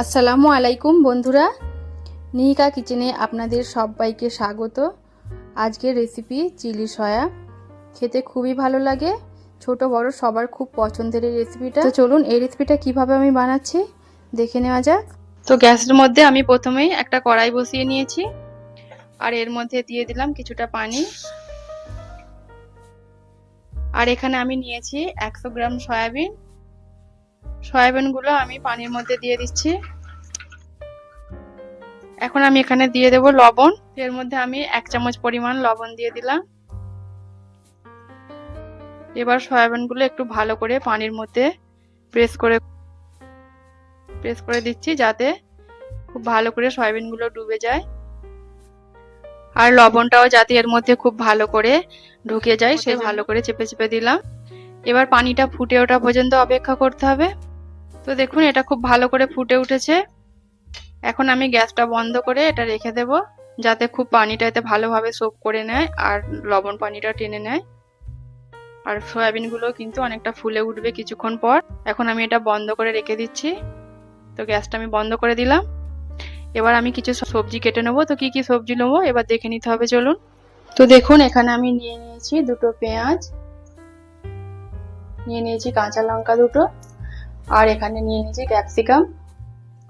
আসসালামু আলাইকুম বন্ধুরা। নিহিকা কিচেনে আপনাদের সবাইকে স্বাগত। আজকের রেসিপি চিলি সয়া। খেতে খুবই ভালো লাগে। ছোট বড় সবার খুব পছন্দের এই রেসিপিটা। তো চলুন এই রেসিপিটা কীভাবে আমি বানাচ্ছি দেখে নেওয়া যাক। তো গ্যাসের মধ্যে আমি প্রথমেই একটা কড়াই বসিয়ে নিয়েছি। আর এর মধ্যে দিয়ে দিলাম কিছুটা পানি। আর এখানে আমি নিয়েছি একশো গ্রাম সয়াবিন। সয়াবিনগুলো আমি পানির মধ্যে দিয়ে দিচ্ছি। এখন আমি এখানে দিয়ে দেব লবণ। এর মধ্যে আমি এক চামচ পরিমাণ লবণ দিয়ে দিলাম। এবার সয়াবিনগুলো একটু ভালো করে পানির মধ্যে প্রেস করে প্রেস করে দিচ্ছি যাতে খুব ভালো করে সয়াবিনগুলো ডুবে যায়। আর লবণটাও যাতে এর মধ্যে খুব ভালো করে ঢুকে যায় সে ভালো করে চেপে চেপে দিলাম। এবার পানিটা ফুটে ওঠা পর্যন্ত অপেক্ষা করতে হবে। তো দেখুন, এটা খুব ভালো করে ফুটে উঠেছে। এখন আমি গ্যাসটা বন্ধ করে এটা রেখে দেব, যাতে খুব পানিটা এতে ভালোভাবে সোপ করে নেয় আর লবণ পানিটা টেনে নেয়। আর সয়াবিনগুলো কিন্তু অনেকটা ফুলে উঠবে কিছুক্ষণ পর। এখন আমি এটা বন্ধ করে রেখে দিচ্ছি। তো গ্যাসটা আমি বন্ধ করে দিলাম। এবার আমি কিছু সবজি কেটে নেব। তো কি কি সবজি নেব? এবার দেখে নিতে হবে, চলুন। তো দেখুন, এখানে আমি নিয়ে নিয়েছি দুটো পেঁয়াজ, নিয়ে নিয়েছি কাঁচা লঙ্কা দুটো। আর এখানে নিয়ে নিয়েছি ক্যাপসিকাম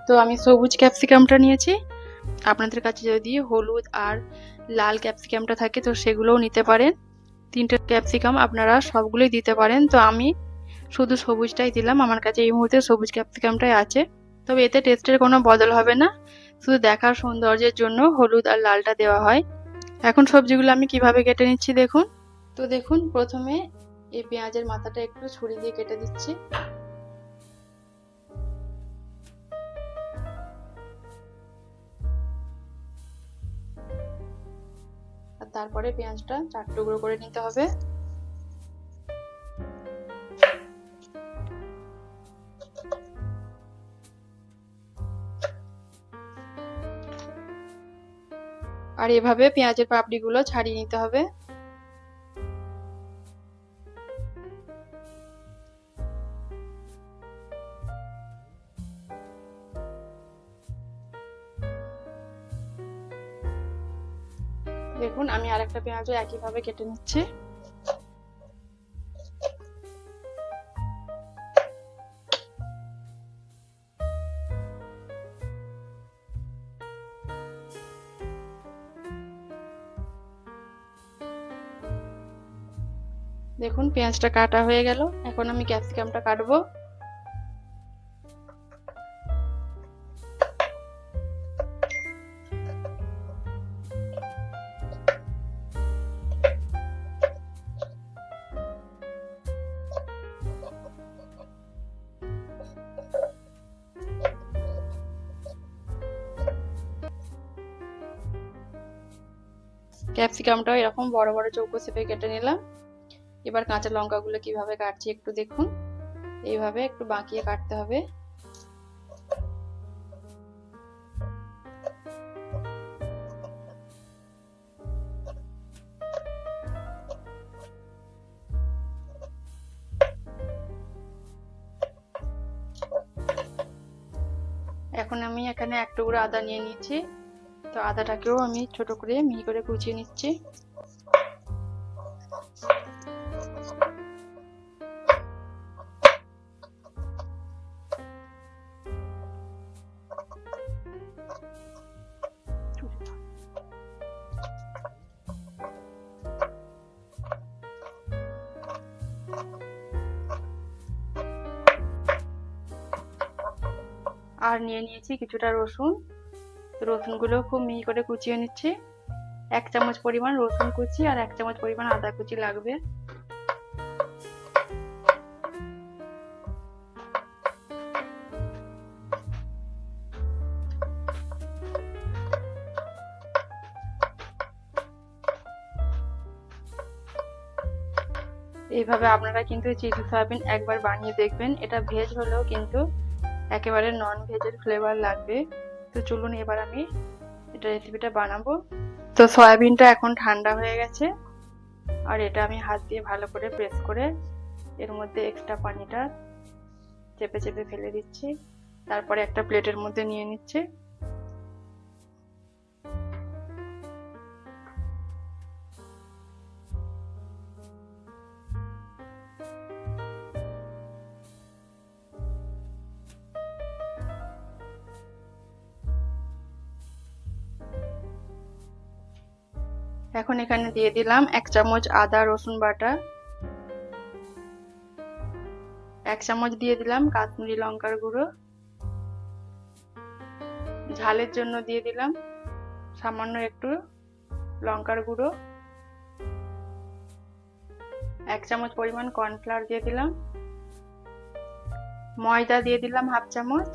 তো আমি সবুজ ক্যাপসিকামটা নিয়েছি। আপনাদের কাছে যদি হলুদ আর লাল ক্যাপসিকামটা থাকে, তো সেগুলোও নিতে পারেন। তিনটে ক্যাপসিকাম আপনারা সবগুলোই দিতে পারেন। তো আমি শুধু সবুজটাই দিলাম। আমার কাছে এই মুহূর্তে সবুজ ক্যাপসিকামটাই আছে। তবে এতে টেস্টের কোনো বদল হবে না। শুধু দেখার সৌন্দর্যের জন্য হলুদ আর লালটা দেওয়া হয়। এখন সবজিগুলো আমি কীভাবে কেটে নিচ্ছি দেখুন। তো দেখুন, প্রথমে এই পেঁয়াজের মাথাটা একটু ছুরি দিয়ে কেটে দিচ্ছি। তারপরে পেঁয়াজটা চার টুকরো করে নিতে হবে। আর এভাবে পেঁয়াজের পাপড়িগুলো ছাড়িয়ে নিতে হবে। দেখুন, আমি আরেকটা পেঁয়াজও একইভাবে কেটে নিচ্ছি। দেখুন, পেঁয়াজটা কাটা হয়ে গেল। এখন আমি ক্যাপসিকামটা কাটবো। ক্যাপসিকামটাও এরকম বড় বড় চৌকো শেপে কেটে নিলাম। এবার কাঁচা লঙ্কাগুলো কীভাবে কাটছি একটু দেখুন। এইভাবে একটু বাঁকিয়ে কাটতে হবে। এখন আমি এখানে এক টুকরো আদা নিয়ে নিয়েছি তো আদাটাকেও আমি ছোট করে মিহি করে কুচিয়ে নিচ্ছি। আর নিয়ে নিয়েছি কিছুটা রসুন। রসুনগুলো খুব মিহি করে কুচিয়ে নিচ্ছি। এক চামচ পরিমাণ রসুন কুচি আর এক চামচ পরিমাণ আদা কুচি লাগবে। এইভাবে আপনারা কিন্তু চিলি সয়াবিন একবার বানিয়ে দেখবেন। এটা ভেজ হলেও কিন্তু একেবারে নন ভেজের ফ্লেভার লাগবে। তো চলুন এবার আমি এটা রেসিপিটা বানাবো। তো সয়াবিনটা এখন ঠান্ডা হয়ে গেছে। আর এটা আমি হাত দিয়ে ভালো করে প্রেস করে এর মধ্যে এক্সট্রা পানিটা চেপে চেপে ফেলে দিচ্ছি। তারপরে একটা প্লেটের মধ্যে নিয়ে নিচ্ছে। এখন এখানে দিয়ে দিলাম এক চামচ আদা, রসুন বাটা। এক চামচ দিয়ে দিলাম কাশ্মীরি লঙ্কার গুঁড়ো। ঝালের জন্য দিয়ে দিলাম সামান্য একটু লঙ্কার গুঁড়ো। এক চামচ পরিমাণ কর্নফ্লাওয়ার দিয়ে দিলাম। ময়দা দিয়ে দিলাম হাফ চামচ।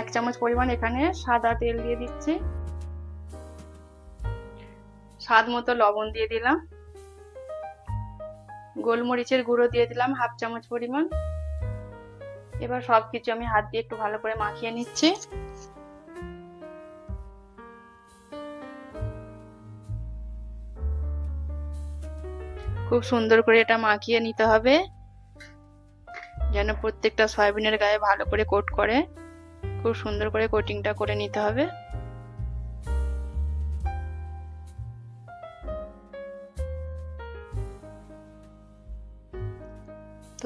এক চামচ পরিমাণ এখানে সাদা তেল দিয়ে দিচ্ছি। স্বাদ মতো লবণ দিয়ে দিলাম। গোলমরিচের গুঁড়ো দিয়ে দিলাম হাফ চামচ পরিমাণ। এবার সবকিছু আমি হাত দিয়ে একটু ভালো করে মাখিয়ে নিচ্ছি। খুব সুন্দর করে এটা মাখিয়ে নিতে হবে, যেন প্রত্যেকটা সয়াবিনের গায়ে ভালো করে কোট করে। খুব সুন্দর করে কোটিংটা করে নিতে হবে।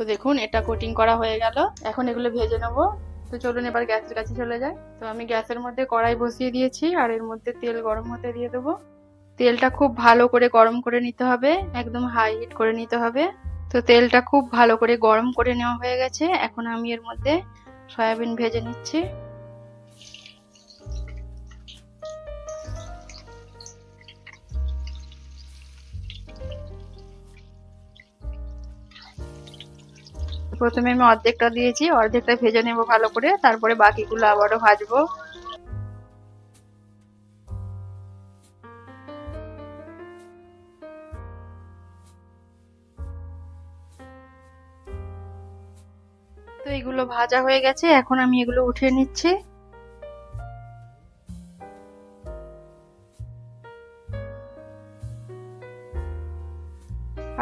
তো দেখুন, এটা কোটিং করা হয়ে গেল। এখন এগুলো ভেজে নেব। তো চলুন এবার গ্যাসের কাছে চলে যায় তো আমি গ্যাসের মধ্যে কড়াই বসিয়ে দিয়েছি আর এর মধ্যে তেল গরম হতে দিয়ে দেবো। তেলটা খুব ভালো করে গরম করে নিতে হবে। একদম হাই হিট করে নিতে হবে। তো তেলটা খুব ভালো করে গরম করে নেওয়া হয়ে গেছে। এখন আমি এর মধ্যে সয়াবিন ভেজে নিচ্ছি। প্রথমে আমি অর্ধেকটা দিয়েছি, অর্ধেকটা ভেজে নেব ভালো করে, তারপরে বাকিগুলো আবারও ভাজবো। তো এগুলো ভাজা হয়ে গেছে, এখন আমি এগুলো উঠিয়ে নিচ্ছি।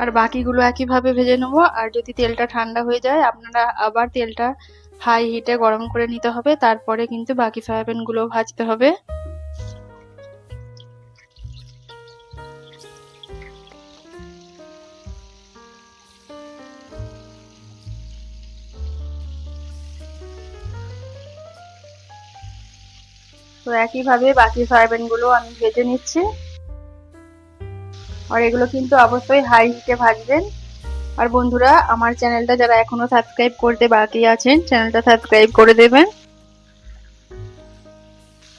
আর বাকিগুলো একইভাবে ভেজে নেব। আর যদি তেলটা ঠান্ডা হয়ে যায়, আপনারা আবার তেলটা হাই হিটে গরম করে নিতে হবে। তারপরে কিন্তু বাকি সয়াবিনগুলো ভাজতে হবে। তো একইভাবে বাকি সয়াবিনগুলো আমি ভেজে নিচ্ছি। আর এগুলো কিন্তু অবশ্যই হাই হিটে ভাজবেন। আর বন্ধুরা, আমার চ্যানেলটা যারা এখনও সাবস্ক্রাইব করতে বাকি আছেন, চ্যানেলটা সাবস্ক্রাইব করে দেবেন।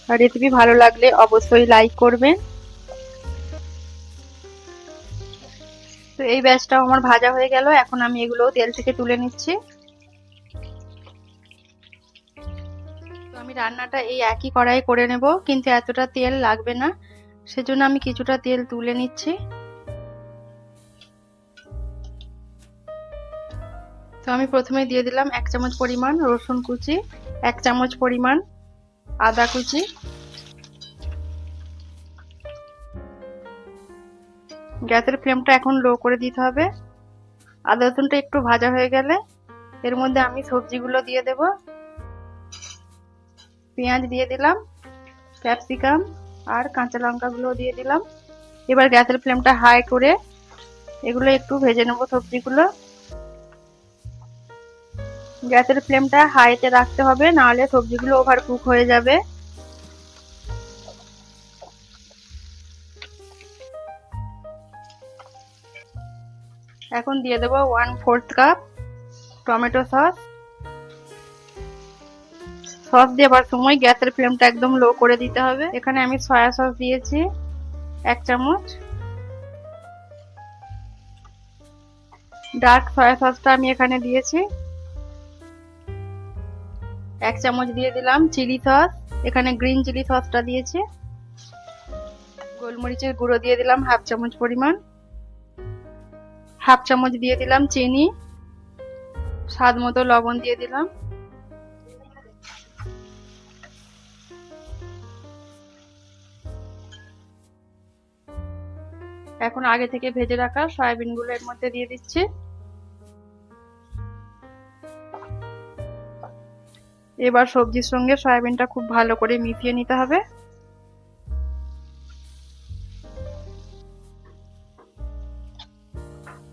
আর রেসিপি ভালো লাগলে অবশ্যই লাইক করবেন। তো এই ব্যাচটাও আমার ভাজা হয়ে গেল, এখন আমি এগুলো তেল থেকে তুলে নিচ্ছি। তো আমি রান্নাটা এই একই কড়াই করে নেব, কিন্তু এতটা তেল লাগবে না। সেজন্য আমি কিছুটা তেল তুলে নিচ্ছি। তো আমি প্রথমে দিয়ে দিলাম এক চামচ পরিমাণ রসুন কুচি, এক চামচ পরিমাণ আদা কুচি। গ্যাসের ফ্লেমটা এখন লো করে দিতে হবে। আদা রসুনটা একটু ভাজা হয়ে গেলে এর মধ্যে আমি সবজিগুলো দিয়ে দেব। পেঁয়াজ দিয়ে দিলাম, ক্যাপসিকাম আর কাঁচা লঙ্কাগুলো দিয়ে দিলাম। এবার গ্যাসের ফ্লেমটা হাই করে এগুলো একটু ভেজে নেব সবজিগুলো। গ্যাসের ফ্লেমটা হাইতে রাখতে হবে, নাহলে সবজিগুলো ওভার কুক হয়ে যাবে। এখন দিয়ে দেবো one fourth cup tomato sauce sauce দেওয়ার সময় গ্যাসের ফ্লেমটা একদম লো করে দিতে হবে। এখানে আমি সয়া সস দিয়েছি, এক চামচ। ডার্ক সয়া সসটা আমি এখানে দিয়েছি। এক চামচ দিয়ে দিলাম চিলি সস এখানে গ্রিন চিলি সসটা দিয়েছি। গোলমরিচের গুঁড়ো দিয়ে দিলাম হাফ চামচ পরিমাণ। হাফ চামচ দিয়ে দিলাম চিনি। স্বাদ মতো লবণ দিয়ে দিলাম। এখন আগে থেকে ভেজে রাখা সয়াবিনগুলো এর মধ্যে দিয়ে দিচ্ছি। এবার সবজির সঙ্গে সয়াবিনটা খুব ভালো করে মিশিয়ে নিতে হবে।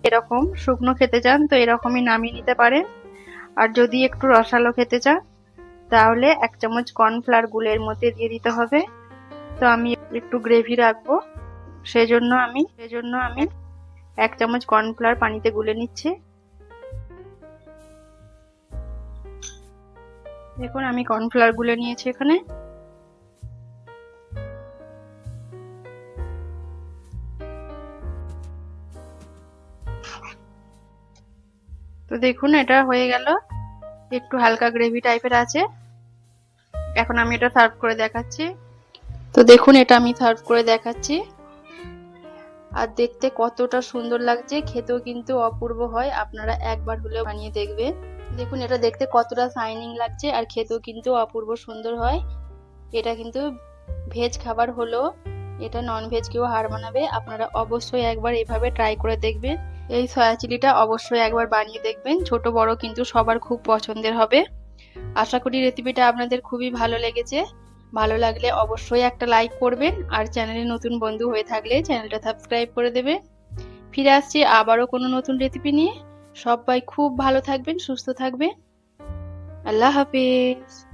এরকম শুকনো খেতে চান তো এরকমই নামিয়ে নিতে পারেন। আর যদি একটু রসালো খেতে চান, তাহলে এক চামচ কর্নফ্লাওয়ার গুলের মধ্যে দিয়ে দিতে হবে। তো আমি একটু গ্রেভি রাখব। সেজন্য আমি সেজন্য আমি এক চামচ কর্নফ্লাওয়ার পানিতে গুলে নিচ্ছি। দেখুন, আমি কর্নফ্লাওয়ার গুলে নিয়েছি এখানে। তো দেখুন, এটা হয়ে গেল। একটু হালকা গ্রেভি টাইপের আছে। এখন আমি এটা সার্ভ করে দেখাচ্ছি। তো দেখুন, এটা আমি সার্ভ করে দেখাচ্ছি। আর দেখতে কতটা সুন্দর লাগছে। খেতেও কিন্তু অপূর্ব হয়। আপনারা একবার হলেও বানিয়ে দেখবেন। দেখুন, এটা দেখতে কতটা শাইনিং লাগছে আর খেতেও কিন্তু অপূর্ব সুন্দর হয়। এটা কিন্তু ভেজ খাবার হলো এটা নন ভেজ কেউ হার বানাবে আপনারা অবশ্যই একবার এভাবে ট্রাই করে দেখবেন। এই সয়া চিলিটা অবশ্যই একবার বানিয়ে দেখবেন। ছোট, বড় কিন্তু সবার খুব পছন্দের হবে। আশা করি রেসিপিটা আপনাদের খুবই ভালো লেগেছে। ভালো লাগলে অবশ্যই একটা লাইক করবেন আর চ্যানেলে নতুন বন্ধু হয়ে থাকলে চ্যানেলটা সাবস্ক্রাইব করে দেবে ফিরে আসছি আবারও কোনো নতুন রেসিপি নিয়ে। সবাই খুব ভালো থাকবেন সুস্থ থাকবেন। আল্লাহ হাফিজ।